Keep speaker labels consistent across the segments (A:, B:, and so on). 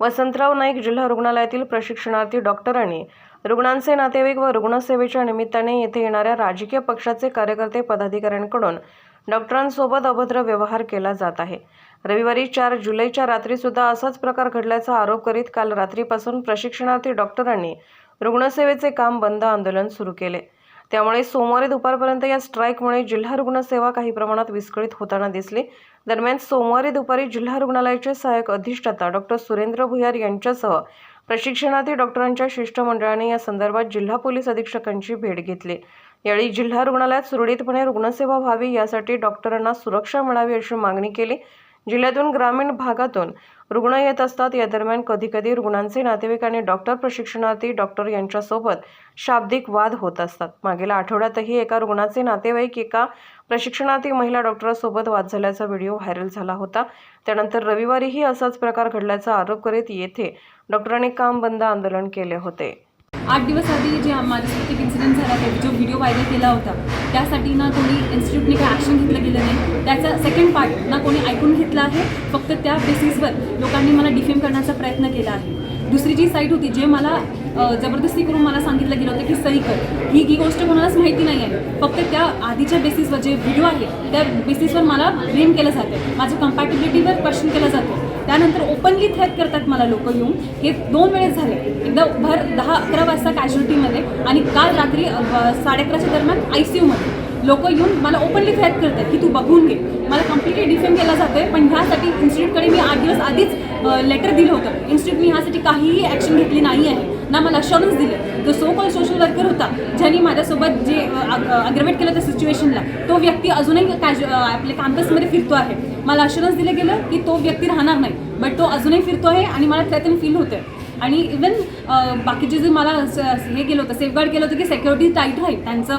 A: वसंतराव नाईक जिल्हा रुग्णालयातील प्रशिक्षणार्थी डॉक्टरांनी रुग्णांचे नातेवाईक व रुग्णसेवेच्या निमित्ताने येथे येणाऱ्या राजकीय पक्षाचे कार्यकर्ते पदाधिकाऱ्यांकडून डॉक्टरांसोबत अभद्र व्यवहार केला जात आहे. रविवारी चार जुलैच्या रात्रीसुद्धा असाच प्रकार घडल्याचा आरोप करीत काल रात्रीपासून प्रशिक्षणार्थी डॉक्टरांनी रुग्णसेवेचे काम बंद आंदोलन सुरू केले. त्यामुळे सोमवारी दुपारपर्यंत या स्ट्राईकमुळे जिल्हा रुग्णसेवा काही प्रमाणात विस्कळीत होताना दिसली. दरम्यान सोमवारी दुपारी जिल्हा रुग्णालयाचे सहाय्यक अधिष्ठाता डॉक्टर सुरेंद्र भुयार यांच्यासह प्रशिक्षणार्थी डॉक्टरांच्या शिष्टमंडळाने या संदर्भात जिल्हा पोलीस अधीक्षकांची भेट घेतली. यावेळी जिल्हा रुग्णालयात सुरळीतपणे रुग्णसेवा व्हावी यासाठी डॉक्टरांना सुरक्षा मिळावी अशी मागणी केली. जिल्ह्यातून ग्रामीण भागातून रुग्ण येत असतात. या दरम्यान कधीकधी रुग्णांचे नातेवाईक आणि डॉक्टर प्रशिक्षणार्थी डॉक्टर यांच्यासोबत शाब्दिक वाद होत असतात. मागील आठवड्यातही एका रुग्णाचे नातेवाईक एका प्रशिक्षणार्थी महिला डॉक्टरसोबत वाद झाल्याचा व्हिडिओ व्हायरल झाला होता. त्यानंतर रविवारीही असाच प्रकार घडल्याचा आरोप करीत येथे डॉक्टरांनी काम बंद आंदोलन केले होते.
B: आठ दिवस आधी जे माझ्यासोबत एक इन्सिडेंट झाला त्या जो व्हिडिओ व्हायरल केला होता त्यासाठी ना कोणी इन्स्टिट्यूटने काही ॲक्शन घेतलं गेलं नाही. त्याचा सेकंड पार्ट ना कोणी ऐकून घेतला आहे फक्त त्या बेसिसवर लोकांनी मला डिफेम करण्याचा प्रयत्न केला आहे. दुसरी जी साईट होती जे मला जबरदस्ती करून मला सांगितलं गेलं होतं की सही कर. ही ही गोष्ट कोणालाच माहिती नाही आहे. फक्त त्या आधीच्या बेसिसवर जे व्हिडिओ आहे त्या बेसिसवर मला ब्लेम केलं जातं. माझ्या कम्पॅटिबिलिटीवर क्वेश्चन केलं जातं. त्यानंतर ओपनली थ्रेट करतात मला लोक येऊन. हे दोन वेळेस झाले. एकदा भर दहा अकरा वाजता कॅज्युलिटीमध्ये आणि काल रात्री ब- साडे अकराच्या दरम्यान आय सी यूमध्ये लोक येऊन मला ओपनली थ्रेट करतात की तू बघून घे. मला कम्प्लिटली डिफेम केला जातोय पण ह्यासाठी इन्स्टिट्यूटकडे मी आठ दिवस आधीच लेटर दिलं होतं. इन्स्टिट्यूटनी ह्यासाठी काहीही ॲक्शन घेतली नाही आहे. ना मला अशॉरन्स दिले. जो सो कॉल सोशल वर्कर होता ज्यांनी माझ्यासोबत जे अग्रमेट केलं त्या सिच्युएशनला तो व्यक्ती अजूनही कॅज आपल्या कॅम्पसमध्ये फिरतो आहे. मला अशुरन्स दिलं गेलं की तो व्यक्ती राहणार नाही बट तो अजूनही फिरतो आहे आणि मला त्यातून फील होतं आणि इवन बाकीचे जे मला हे केलं होतं सेफगार्ड केलं होतं की सेक्युरिटी टाईट राहील त्यांचं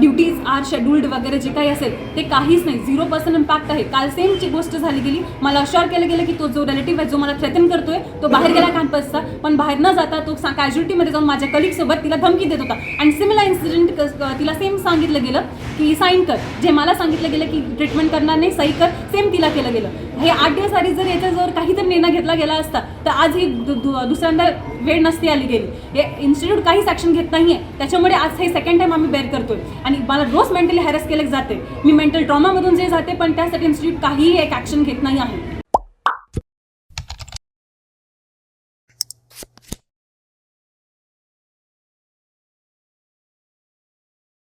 B: ड्युटीज आर शेड्युल्ड वगैरे जे काही असेल ते काहीच नाही. झिरो पर्सेंट इम्पॅक्ट आहे. काल सेमची गोष्ट झाली गेली. मला अश्योर केलं गेलं की तो जो रिलेटिव्ह आहे जो मला थ्रेटन करतोय तो बाहेर गेला कॅम्पसचा पण बाहेर न जाता तो कॅज्युलिटीमध्ये जाऊन माझ्या कलिगसोबत तिला धमकी देत होता. आणि सिमिलर इन्सिडेंट तिला सेम सांगितलं गेलं की साईन कर. जे मला सांगितलं गेलं की ट्रीटमेंट करणार नाही सही कर. सेम तिला केलं गेलं. हे आठ दिवस आधी जर याचा जर काहीतरी निर्णय घेतला गेला असता तर आज ही दु- दु- दुसऱ्यांदा वेळ नसती आली गेली. हे इन्स्टिट्यूट काहीच ॲक्शन घेत नाही आहे त्याच्यामुळे आज हे सेकंड टाईम आम्ही बेअर करतोय. आणि मला रोज मेंटली हॅरस केले जाते. मी मेंटल ट्रॉमामधून जे जाते पण त्यासाठी इन्स्टिट्यूट काहीही एक ॲक्शन घेत नाही आहे.